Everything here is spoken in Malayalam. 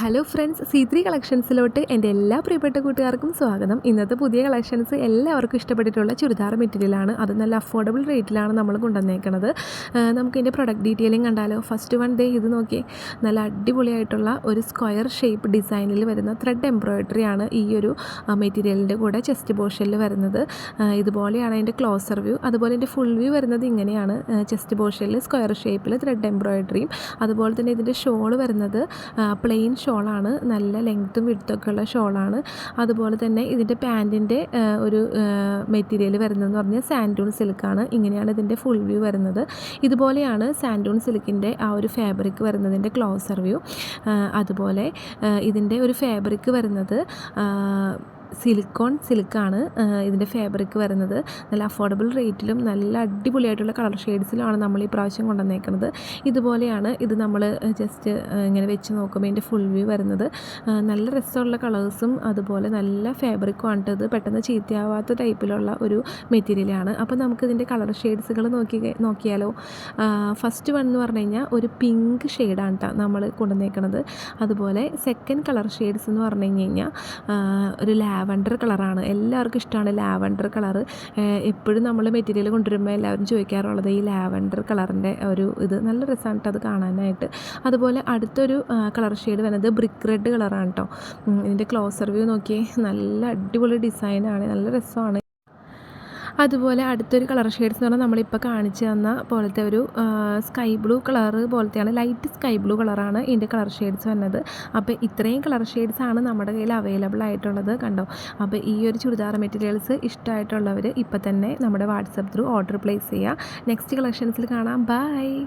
ഹലോ ഫ്രണ്ട്സ് സി ത്രീ കളക്ഷൻസിലോട്ട് എന്റെ എല്ലാ പ്രിയപ്പെട്ട കൂട്ടുകാർക്കും സ്വാഗതം. ഇന്നത്തെ പുതിയ കളക്ഷൻസ് എല്ലാവർക്കും ഇഷ്ടപ്പെട്ടിട്ടുള്ള ചുരിദാർ മെറ്റീരിയലാണ് അത് നല്ല അഫോർഡബിൾ റേറ്റിലാണ് നമ്മൾ കൊണ്ടുവന്നേക്കുന്നത് നമുക്ക് ഇതിന്റെ പ്രൊഡക്റ്റ് ഡീറ്റെയിലും കണ്ടാലോ? ഫസ്റ്റ് വൺ ഡേ ഇത് നോക്കിയേ. നല്ല അടിപൊളിയായിട്ടുള്ള ഒരു സ്ക്വയർ ഷേപ്പ് ഡിസൈനിൽ വരുന്ന ത്രെഡ് എംബ്രോയിഡറി ആണ് ഈ ഒരു മെറ്റീരിയലിന്റെ കൂടെ ചെസ്റ്റ് പോർഷനിൽ വരുന്നത്. ഇതുപോലെയാണ് അതിന്റെ ക്ലോസർ വ്യൂ അതുപോലെ ഇതിന്റെ ഫുൾ വ്യൂ വരുന്നത് ഇങ്ങനെയാണ്. ചെസ്റ്റ് പോർഷനിൽ സ്ക്വയർ ഷേപ്പിൽ ത്രെഡ് എംബ്രോയിഡറിയും അതുപോലെ തന്നെ ഇതിന്റെ ഷോൾ വരുന്നത് പ്ലെയിൻ ഷോളാണ്. നല്ല ലെങ്ത്തും വിടുത്തൊക്കെ ഉള്ള ഷോളാണ്. അതുപോലെ തന്നെ ഇതിന്റെ പാന്റിന്റെ ഒരു മെറ്റീരിയൽ വരുന്നതെന്ന് പറഞ്ഞാൽ സാൻഡൂൺ സിൽക്കാണ്. ഇങ്ങനെയാണ് ഇതിന്റെ ഫുൾ വ്യൂ വരുന്നത്. ഇതുപോലെയാണ് സാൻഡൂൺ സിൽക്കിന്റെ ആ ഒരു ഫാബ്രിക് വരുന്നതിന്റെ ക്ലോസർ വ്യൂ. അതുപോലെ ഇതിന്റെ ഒരു ഫാബ്രിക് വരുന്നത് സിലിക്കോൺ സിൽക്കാണ് ഇതിന്റെ ഫാബ്രിക് വരുന്നത്. നല്ല അഫോർഡബിൾ റേറ്റിലും നല്ല അടിപൊളിയായിട്ടുള്ള കളർ ഷെയ്ഡ്സിലുമാണ് നമ്മൾ ഈ പ്രാവശ്യം കൊണ്ടുവന്നേക്കുന്നത് ഇതുപോലെയാണ് ഇത് നമ്മൾ ജസ്റ്റ് ഇങ്ങനെ വെച്ച് നോക്കുമ്പോൾ ഇതിന്റെ ഫുൾ വ്യൂ വരുന്നത്. നല്ല രസമുള്ള കളേഴ്സും അതുപോലെ നല്ല ഫാബ്രിക്കും ആണ് ഇത് പെട്ടെന്ന് ചീത്തയാവാത്ത ടൈപ്പിലുള്ള ഒരു മെറ്റീരിയലാണ് അപ്പോൾ നമുക്ക് ഇതിന്റെ കളർ ഷെയ്ഡ്സുകൾ നോക്കി നോക്കിയാലോ? ഫസ്റ്റ് വൺ എന്ന് പറഞ്ഞു കഴിഞ്ഞാൽ ഒരു പിങ്ക് ഷെയ്ഡാണ് കേട്ടോ നമ്മൾ കൊണ്ടുവന്നേക്കുന്നത് അതുപോലെ സെക്കൻഡ് കളർ ഷെയ്ഡ്സ് എന്ന് പറഞ്ഞു കഴിഞ്ഞ് കഴിഞ്ഞാൽ ഒരു ലാവൻഡർ കളറാണ്. എല്ലാവർക്കും ഇഷ്ടമാണ് ലാവൻഡർ കളറ്. എപ്പോഴും നമ്മൾ മെറ്റീരിയൽ കൊണ്ടുവരുമ്പോൾ എല്ലാവരും ചോദിക്കാറുള്ളത് ഈ ലാവൻഡർ കളറിന്റെ ഒരു ഇത്. നല്ല രസമാണ് അത് കാണാനായിട്ട്. അതുപോലെ അടുത്തൊരു കളർ ഷെയ്ഡ് വരുന്നത് ബ്രിക്ക് റെഡ് കളറാണ് കേട്ടോ ഇതിന്റെ ക്ലോസർ വ്യൂ നോക്കിയേ. നല്ല അടിപൊളി ഡിസൈനാണ്. നല്ല രസമാണ്. അതുപോലെ അടുത്തൊരു കളർ ഷെയ്ഡ്സ് എന്ന് പറഞ്ഞാൽ നമ്മളിപ്പോൾ കാണിച്ചു തന്ന പോലത്തെ ഒരു സ്കൈ ബ്ലൂ കളറ് പോലത്തെയാണ്. ലൈറ്റ് സ്കൈ ബ്ലൂ കളറാണ് ഇതിന്റെ കളർ ഷെയ്ഡ്സ് വന്നത്. അപ്പോൾ ഇത്രയും കളർ ഷെയ്ഡ്സ് ആണ് നമ്മുടെ കയ്യിൽ അവൈലബിൾ ആയിട്ടുള്ളത് കണ്ടോ? അപ്പോൾ ഈ ഒരു ചുരിദാർ മെറ്റീരിയൽസ് ഇഷ്ടമായിട്ടുള്ളവർ ഇപ്പോൾ തന്നെ നമ്മുടെ വാട്സപ്പ് ത്രൂ ഓർഡർ പ്ലേസ് ചെയ്യുക. നെക്സ്റ്റ് കളക്ഷൻസിൽ കാണാം. ബൈ